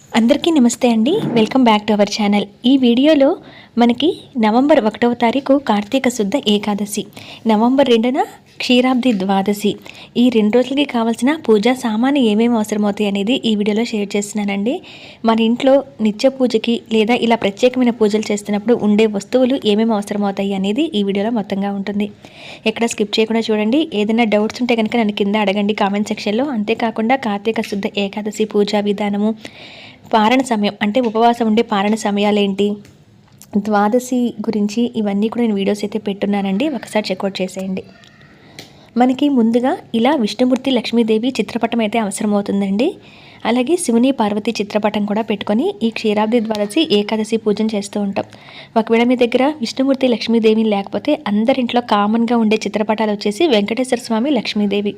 అందరికీ నమస్తే అండి. Welcome back to our channel. ఈ వీడియోలో మనకి నవంబర్ ఒకటవ తారీఖు కార్తీక శుద్ధ ఏకాదశి. నవంబర్ రెండున క్షీరాబ్ది ద్వాదశి. ఈ రెండు రోజులకి కావాల్సిన పూజా సామాను ఏమేమి అవసరమవుతాయి అనేది ఈ వీడియోలో షేర్ చేస్తున్నానండి. మన ఇంట్లో నిత్య పూజకి లేదా ఇలా ప్రత్యేకమైన పూజలు చేస్తున్నప్పుడు ఉండే వస్తువులు ఏమేమి అవసరమవుతాయి అనేది ఈ వీడియోలో మొత్తంగా ఉంటుంది. ఎక్కడ స్కిప్ చేయకుండా చూడండి. ఏదైనా డౌట్స్ ఉంటే కనుక నన్ను కింద అడగండి కామెంట్ సెక్షన్లో. అంతేకాకుండా కార్తీక శుద్ధ ఏకాదశి పూజా విధానము పారణ సమయం అంటే ఉపవాసం ఉండే పారణ సమయాలు ఏంటి ద్వాదశి గురించి ఇవన్నీ కూడా నేను వీడియోస్ అయితే పెట్టున్నానండి. ఒకసారి చెక్అవుట్ చేసేయండి. మనకి ముందుగా ఇలా విష్ణుమూర్తి లక్ష్మీదేవి చిత్రపటం అయితే అవసరమవుతుందండి. అలాగే శివుని పార్వతి చిత్రపటం కూడా పెట్టుకొని ఈ క్షీరాబ్ది ద్వాదశి ఏకాదశి పూజను చేస్తూ ఉంటాం. ఒకవేళ మీ దగ్గర విష్ణుమూర్తి లక్ష్మీదేవి లేకపోతే అందరింట్లో కామన్గా ఉండే చిత్రపటాలు వచ్చేసి వెంకటేశ్వర స్వామి లక్ష్మీదేవి.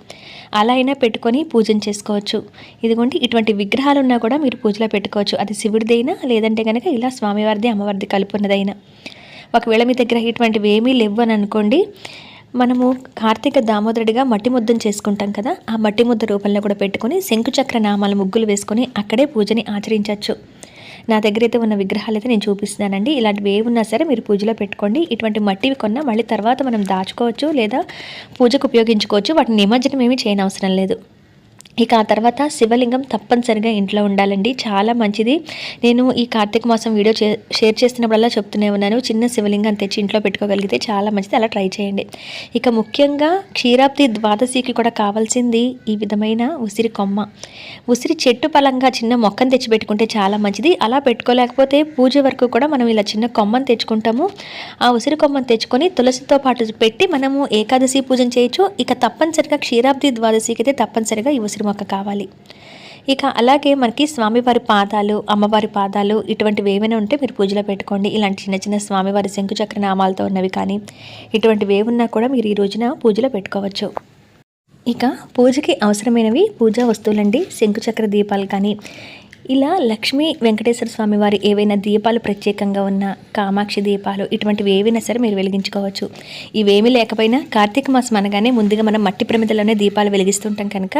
అలా అయినా పెట్టుకొని పూజన చేసుకోవచ్చు. ఇదిగోండి ఇటువంటి విగ్రహాలు ఉన్నా కూడా మీరు పూజలో పెట్టుకోవచ్చు. అది శివుడిదైనా లేదంటే కనుక ఇలా స్వామివారిది అమ్మవారిది కలుపున్నదైనా ఒకవేళ మీ దగ్గర ఇటువంటివి ఏమీ లేవు అని అనుకోండి మనము కార్తీక దామోదరుడిగా మట్టి ముద్దను చేసుకుంటాం కదా ఆ మట్టి ముద్ద రూపంలో కూడా పెట్టుకుని శంకుచక్ర నామాల ముగ్గులు వేసుకొని అక్కడే పూజని ఆచరించవచ్చు. నా దగ్గర అయితే ఉన్న విగ్రహాలు అయితే నేను చూపిస్తున్నానండి. ఇలాంటివి ఏ ఉన్నా సరే మీరు పూజలో పెట్టుకోండి. ఇటువంటి మట్టివి కొన్నా మళ్ళీ తర్వాత మనం దాచుకోవచ్చు లేదా పూజకు ఉపయోగించుకోవచ్చు. వాటిని నిమజ్జనం ఏమీ చేయనవసరం లేదు. ఇక ఆ తర్వాత శివలింగం తప్పనిసరిగా ఇంట్లో ఉండాలండి. చాలా మంచిది. నేను ఈ కార్తీక మాసం వీడియో షేర్ చేస్తున్నప్పుడల్లా చెప్తూనే ఉన్నాను. చిన్న శివలింగం తెచ్చి ఇంట్లో పెట్టుకోగలిగితే చాలా మంచిది. అలా ట్రై చేయండి. ఇక ముఖ్యంగా క్షీరాబ్ది ద్వాదశికి కూడా కావాల్సింది ఈ విధమైన ఉసిరి కొమ్మ. ఉసిరి చెట్టు పలంగా చిన్న మొక్కను తెచ్చి పెట్టుకుంటే చాలా మంచిది. అలా పెట్టుకోలేకపోతే పూజ వరకు కూడా మనం ఇలా చిన్న కొమ్మను తెచ్చుకుంటాము. ఆ ఉసిరి కొమ్మను తెచ్చుకొని తులసితో పాటు పెట్టి మనము ఏకాదశి పూజను చేయొచ్చు. ఇక తప్పనిసరిగా క్షీరాబ్ది ద్వాదశికి అయితే తప్పనిసరిగా ఈ ఉసిరి మొక్క కావాలి. ఇక అలాగే మనకి స్వామివారి పాదాలు అమ్మవారి పాదాలు ఇటువంటివి ఏమైనా ఉంటే మీరు పూజలో పెట్టుకోండి. ఇలాంటి చిన్న చిన్న స్వామివారి శంకుచక్ర నామాలతో ఉన్నవి కానీ ఇటువంటివి ఏమున్నా కూడా మీరు ఈ రోజున పూజలో పెట్టుకోవచ్చు. ఇక పూజకి అవసరమైనవి పూజా వస్తువులండి. శంకుచక్ర దీపాలు కానీ ఇలా లక్ష్మీ వెంకటేశ్వర స్వామి వారి ఏవైనా దీపాలు ప్రత్యేకంగా ఉన్న కామాక్షి దీపాలు ఇటువంటివి ఏవైనా సరే మీరు వెలిగించుకోవచ్చు. ఇవేమీ లేకపోయినా కార్తీక మాసం అనగానే ముందుగా మనం మట్టి ప్రమిదలోనే దీపాలు వెలిగిస్తుంటాం కనుక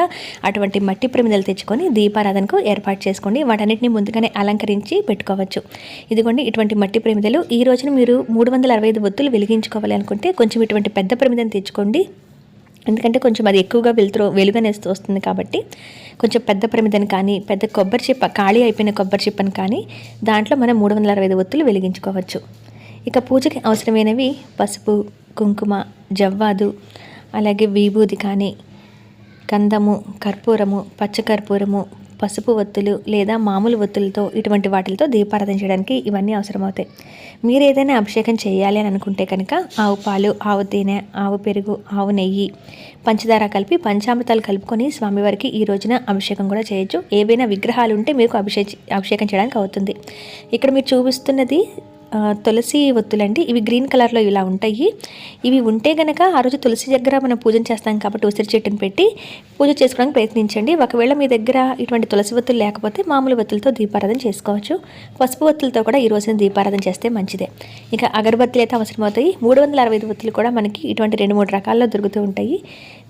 అటువంటి మట్టి ప్రమిదలు తెచ్చుకొని దీపారాధనకు ఏర్పాటు చేసుకోండి. వాటన్నిటిని ముందుగానే అలంకరించి పెట్టుకోవచ్చు. ఇదిగోండి ఇటువంటి మట్టి ప్రమిదలు. ఈ రోజున మీరు మూడు వందల అరవై ఐదు ఒత్తులు వెలిగించుకోవాలి అనుకుంటే కొంచెం ఇటువంటి పెద్ద ప్రమిదను తెచ్చుకోండి. ఎందుకంటే కొంచెం అది ఎక్కువగా వెలుతురు వెలుగనేస్తూ వస్తుంది కాబట్టి కొంచెం పెద్ద ప్రమిదని కానీ పెద్ద కొబ్బరి చిప్ప ఖాళీ అయిపోయిన కొబ్బరి చిప్పని కానీ దాంట్లో మనం మూడు వందల అరవై ఐదు ఒత్తులు వెలిగించుకోవచ్చు. ఇక పూజకి అవసరమైనవి పసుపు కుంకుమ జవ్వాదు అలాగే విభూది కానీ కందము కర్పూరము పచ్చకర్పూరము పసుపు ఒత్తులు లేదా మామూలు ఒత్తులతో ఇటువంటి వాటితో దీపారాధన చేయడానికి ఇవన్నీ అవసరమవుతాయి. మీరు ఏదైనా అభిషేకం చేయాలి అని అనుకుంటే కనుక ఆవు పాలు ఆవు తేనె ఆవు పెరుగు ఆవు నెయ్యి పంచదార కలిపి పంచామృతాలు కలుపుకొని స్వామివారికి ఈ రోజున అభిషేకం కూడా చేయొచ్చు. ఏవైనా విగ్రహాలు ఉంటే మీకు అభిషేక అభిషేకం చేయడానికి అవుతుంది. ఇక్కడ మీరు చూపిస్తున్నది తులసి ఒత్తులండి. ఇవి గ్రీన్ కలర్లో ఇలా ఉంటాయి. ఇవి ఉంటే గనక ఆ రోజు తులసి దగ్గర మనం పూజ చేస్తాం కాబట్టి ఉసిరి చెట్టుని పెట్టి పూజ చేసుకోవడానికి ప్రయత్నించండి. ఒకవేళ మీ దగ్గర ఇటువంటి తులసి ఒత్తులు లేకపోతే మామూలు ఒత్తులతో దీపారాధన చేసుకోవచ్చు. పసుపు ఒత్తులతో కూడా ఈ రోజున దీపారాధన చేస్తే మంచిదే. ఇక అగరబత్తులు అయితే అవసరమవుతాయి. మూడు వందల అరవై ఐదు ఒత్తులు కూడా మనకి ఇటువంటి రెండు మూడు రకాల్లో దొరుకుతూ ఉంటాయి.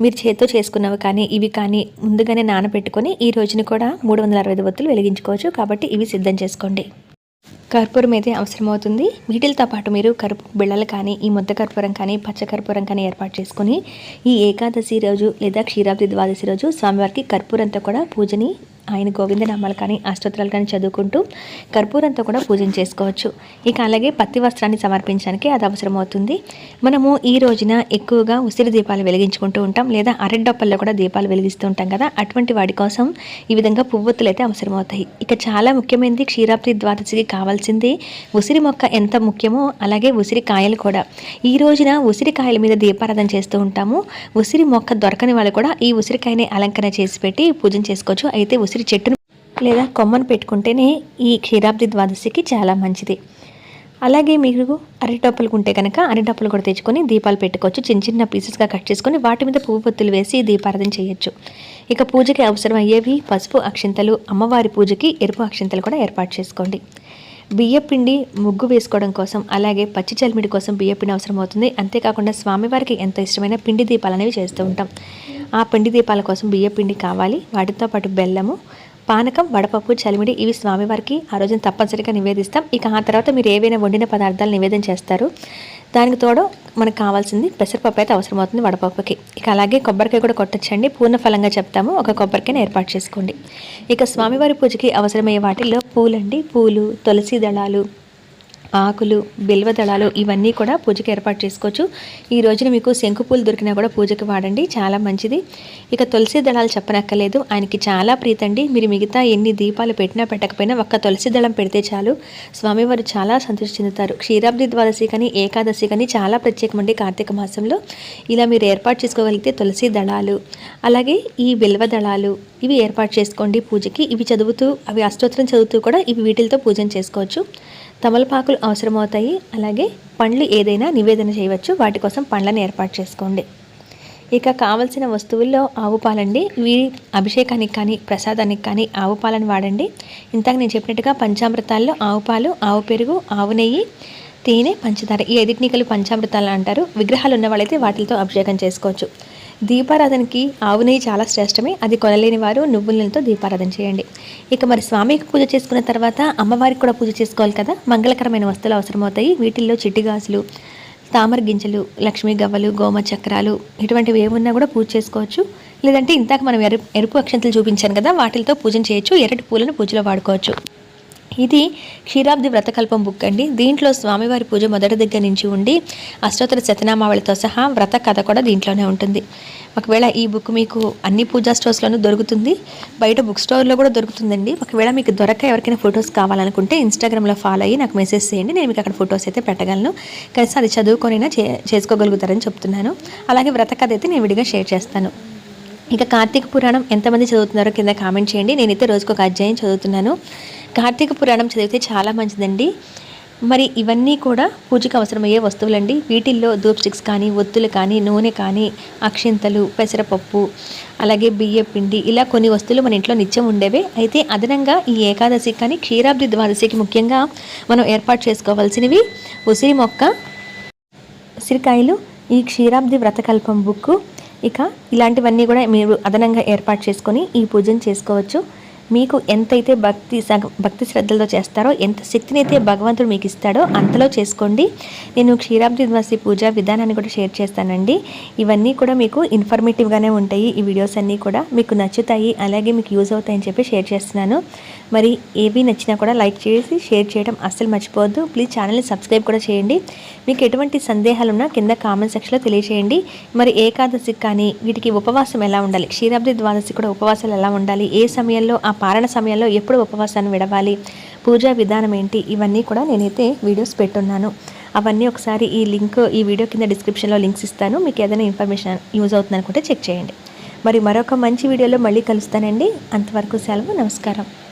మీరు చేతితో చేసుకున్నవి కానీ ఇవి కానీ ముందుగానే నానబెట్టుకొని ఈ రోజుని కూడా మూడు వందల అరవై ఐదు ఒత్తులు వెలిగించుకోవచ్చు కాబట్టి ఇవి సిద్ధం చేసుకోండి. కర్పూరం అయితే అవసరమవుతుంది. వీటితో పాటు మీరు కరుపు బిళ్ళలు కానీ ఈ ముద్ద కర్పూరం కానీ పచ్చ కర్పూరం కానీ ఏర్పాటు చేసుకుని ఈ ఏకాదశి రోజు లేదా క్షీరాబ్ది ద్వాదశి రోజు స్వామివారికి కర్పూరంతో కూడా పూజని ఆయన గోవిందనామాలు కానీ అష్టోత్తరాలు కానీ చదువుకుంటూ కర్పూరంతో కూడా పూజన చేసుకోవచ్చు. ఇక అలాగే పత్తి వస్త్రాన్ని సమర్పించడానికి అది అవసరమవుతుంది. మనము ఈ రోజున ఎక్కువగా ఉసిరి దీపాలు వెలిగించుకుంటూ ఉంటాం లేదా అరడ్డప్పల్లో కూడా దీపాలు వెలిగిస్తూ ఉంటాం కదా అటువంటి వాటి కోసం ఈ విధంగా పువ్వొత్తులు అయితే అవసరమవుతాయి. ఇక చాలా ముఖ్యమైనది క్షీరాప్తి ద్వాదశికి కావాల్సింది ఉసిరి మొక్క ఎంత ముఖ్యమో అలాగే ఉసిరి కాయలు కూడా. ఈ రోజున ఉసిరికాయల మీద దీపారాధన చేస్తూ ఉంటాము. ఉసిరి మొక్క దొరకని వాళ్ళు కూడా ఈ ఉసిరికాయని అలంకరణ చేసి పెట్టి పూజన చేసుకోవచ్చు. అయితే ఉసిరి ఉసిరి చెట్టును లేదా కొమ్మను పెట్టుకుంటేనే ఈ క్షీరాబ్ది ద్వాదశికి చాలా మంచిది. అలాగే మీరు అరిటప్పులు ఉంటే కనుక అరిటప్పులు కూడా తెచ్చుకొని దీపాలు పెట్టుకోవచ్చు. చిన్న చిన్న పీసెస్గా కట్ చేసుకొని వాటి మీద పువ్వు పొత్తులు వేసి దీపారాధన చేయొచ్చు. ఇక పూజకి అవసరం అయ్యేవి పసుపు అక్షింతలు అమ్మవారి పూజకి ఎరుపు అక్షింతలు కూడా ఏర్పాటు చేసుకోండి. బియ్యపిండి ముగ్గు వేసుకోవడం కోసం అలాగే పచ్చి చలిమిడి కోసం బియ్యపిండి అవసరం అవుతుంది అంతేకాకుండా స్వామివారికి ఎంత ఇష్టమైన పిండి దీపాలు అనేవి చేస్తూ ఉంటాం. ఆ పిండి దీపాల కోసం బియ్యపిండి కావాలి వాటితో పాటు బెల్లము పానకం వడపప్పు చలిమిడి ఇవి స్వామివారికి ఆ రోజున తప్పనిసరిగా నివేదిస్తాం. ఇక ఆ తర్వాత మీరు ఏవైనా వండిన పదార్థాలు నివేదన చేస్తారు. దానికి తోడు మనకు కావాల్సింది పెసరపప్పు అయితే అవసరం అవుతుంది వడపప్పుకి. ఇక అలాగే కొబ్బరికాయ కూడా కొట్టచ్చండి. పూర్ణ ఫలంగా చెప్తాము. ఒక కొబ్బరికాయని ఏర్పాటు చేసుకోండి. ఇక స్వామివారి పూజకి అవసరమయ్యే వాటిల్లో పూలండి. పూలు తులసి దళాలు ఆకులు బిల్వ దళాలు ఇవన్నీ కూడా పూజకి ఏర్పాటు చేసుకోవచ్చు. ఈ రోజున మీకు శంకు పూలు దొరికినా కూడా పూజకి వాడండి. చాలా మంచిది. ఇక తులసి దళాలు చెప్పనక్కర్లేదు. ఆయనకి చాలా ప్రీతండి. మీరు మిగతా ఎన్ని దీపాలు పెట్టినా పెట్టకపోయినా ఒక్క తులసి దళం పెడితే చాలు. స్వామివారు చాలా సంతృష్టి చెందుతారు. క్షీరాబ్ది ద్వాదశి కానీ ఏకాదశి కానీ చాలా ప్రత్యేకమండి కార్తీక మాసంలో. ఇలా మీరు ఏర్పాటు చేసుకోగలిగితే తులసి దళాలు అలాగే ఈ బిల్వ దళాలు ఇవి ఏర్పాటు చేసుకోండి పూజకి. ఇవి చదువుతూ అవి అష్టోత్తరం చదువుతూ కూడా ఇవి వీటితో పూజన చేసుకోవచ్చు. తమలపాకులు అవసరమవుతాయి. అలాగే పండ్లు ఏదైనా నివేదన చేయవచ్చు. వాటి కోసం పండ్లను ఏర్పాటు చేసుకోండి. ఇక కావలసిన వస్తువుల్లో ఆవు పాలండి. వీ అభిషేకానికి కానీ ప్రసాదానికి కానీ ఆవు పాలను వాడండి. ఇంతకు నేను చెప్పినట్టుగా పంచామృతాల్లో ఆవు పాలు ఆవు పెరుగు ఆవు నెయ్యి తేనె పంచదార ఈ ఐదింటిని కలిపి పంచామృతాలు అంటారు. విగ్రహాలు ఉన్న వాళ్ళైతే వాటితో అభిషేకం చేసుకోవచ్చు. దీపారాధనకి ఆవు నెయ్యి చాలా శ్రేష్టమే. అది కొనలేని వారు నువ్వుల నెలతో దీపారాధన చేయండి. ఇక మరి స్వామికి పూజ చేసుకున్న తర్వాత అమ్మవారికి కూడా పూజ చేసుకోవాలి కదా? మంగళకరమైన వస్తువులు అవసరమవుతాయి. వీటిల్లో చిట్టి గాజులు తామర గింజలు లక్ష్మీ గవ్వలు గోమ చక్రాలు ఇటువంటివి ఏమున్నా కూడా పూజ చేసుకోవచ్చు. లేదంటే ఇంతాక మనం ఎరుపు ఎరుపు అక్షంతలు చూపించాను కదా వాటితో పూజ చేయొచ్చు. ఎర్రటి పూలను పూజలో వాడుకోవచ్చు. ఇది క్షీరాబ్ది వ్రతకల్పం బుక్ అండి. దీంట్లో స్వామివారి పూజ మొదటి దగ్గర నుంచి ఉండి అష్టోత్తర శతనామావళితో సహా వ్రత కథ కూడా దీంట్లోనే ఉంటుంది. ఒకవేళ ఈ బుక్ మీకు అన్ని పూజా స్టోర్స్లోనూ దొరుకుతుంది బయట బుక్ స్టోర్లో కూడా దొరుకుతుందండి. ఒకవేళ మీకు దొరక ఎవరికైనా ఫొటోస్ కావాలనుకుంటే ఇన్స్టాగ్రామ్లో ఫాలో అయ్యి నాకు మెసేజ్ చేయండి. నేను మీకు అక్కడ ఫొటోస్ అయితే పెట్టగలను. కలిసి అది చదువుకొనైనా చే చేసుకోగలుగుతారని చెప్తున్నాను. అలాగే వ్రత కథ అయితే నేను విడిగా షేర్ చేస్తాను. ఇక కార్తీక పురాణం ఎంతమంది చదువుతున్నారో కింద కామెంట్ చేయండి. నేనైతే రోజుకు ఒక అధ్యాయం చదువుతున్నాను. కార్తీక పురాణం చదివితే చాలా మంచిదండి. మరి ఇవన్నీ కూడా పూజకు అవసరమయ్యే వస్తువులండి. వీటిల్లో ధూప్ స్టిక్స్ కానీ ఒత్తులు కానీ నూనె కానీ అక్షింతలు పెసరపప్పు అలాగే బియ్య పిండి ఇలా కొన్ని వస్తువులు మన ఇంట్లో నిత్యం ఉండేవే. అయితే అదనంగా ఈ ఏకాదశి కానీ క్షీరాబ్ది ద్వాదశికి ముఖ్యంగా మనం ఏర్పాటు చేసుకోవాల్సినవి ఉసిరి మొక్క ఉసిరికాయలు ఈ క్షీరాబ్ది వ్రతకల్పం బుక్ ఇక ఇలాంటివన్నీ కూడా మీరు అదనంగా ఏర్పాటు చేసుకొని ఈ పూజను చేసుకోవచ్చు. మీకు ఎంతైతే భక్తి భక్తి శ్రద్ధలతో చేస్తారో ఎంత శక్తిని అయితే భగవంతుడు మీకు ఇస్తాడో అంతలో చేసుకోండి. నేను క్షీరాబ్ది నివాసి పూజ విధానాన్ని కూడా షేర్ చేస్తానండి. ఇవన్నీ కూడా మీకు ఇన్ఫర్మేటివ్గానే ఉంటాయి. ఈ వీడియోస్ అన్నీ కూడా మీకు నచ్చుతాయి. అలాగే మీకు యూజ్ అవుతాయని చెప్పి షేర్ చేస్తున్నాను. మరి ఏవి నచ్చినా కూడా లైక్ చేసి షేర్ చేయడం అస్సలు మర్చిపోవద్దు. ప్లీజ్ ఛానల్ని సబ్స్క్రైబ్ కూడా చేయండి. మీకు ఎటువంటి సందేహాలు ఉన్నా కింద కామెంట్ సెక్షన్లో తెలియజేయండి మరి ఏకాదశికి కానీ వీటికి ఉపవాసం ఎలా ఉండాలి? క్షీరాబ్ది ద్వాదశి కూడా ఉపవాసాలు ఎలా ఉండాలి? ఏ సమయంలో ఆ పారణ సమయంలో ఎప్పుడు ఉపవాసాన్ని విడవాలి? పూజా విధానం ఏంటి? ఇవన్నీ కూడా నేనైతే వీడియోస్ పెట్టున్నాను. అవన్నీ ఒకసారి ఈ లింక్ ఈ వీడియో కింద డిస్క్రిప్షన్లో లింక్స్ ఇస్తాను. మీకు ఏదైనా ఇన్ఫర్మేషన్ యూజ్ అవుతుంది అనుకుంటే చెక్ చేయండి. మరి మరొక మంచి వీడియోలో మళ్ళీ కలుస్తానండి. అంతవరకు సెలవు నమస్కారం.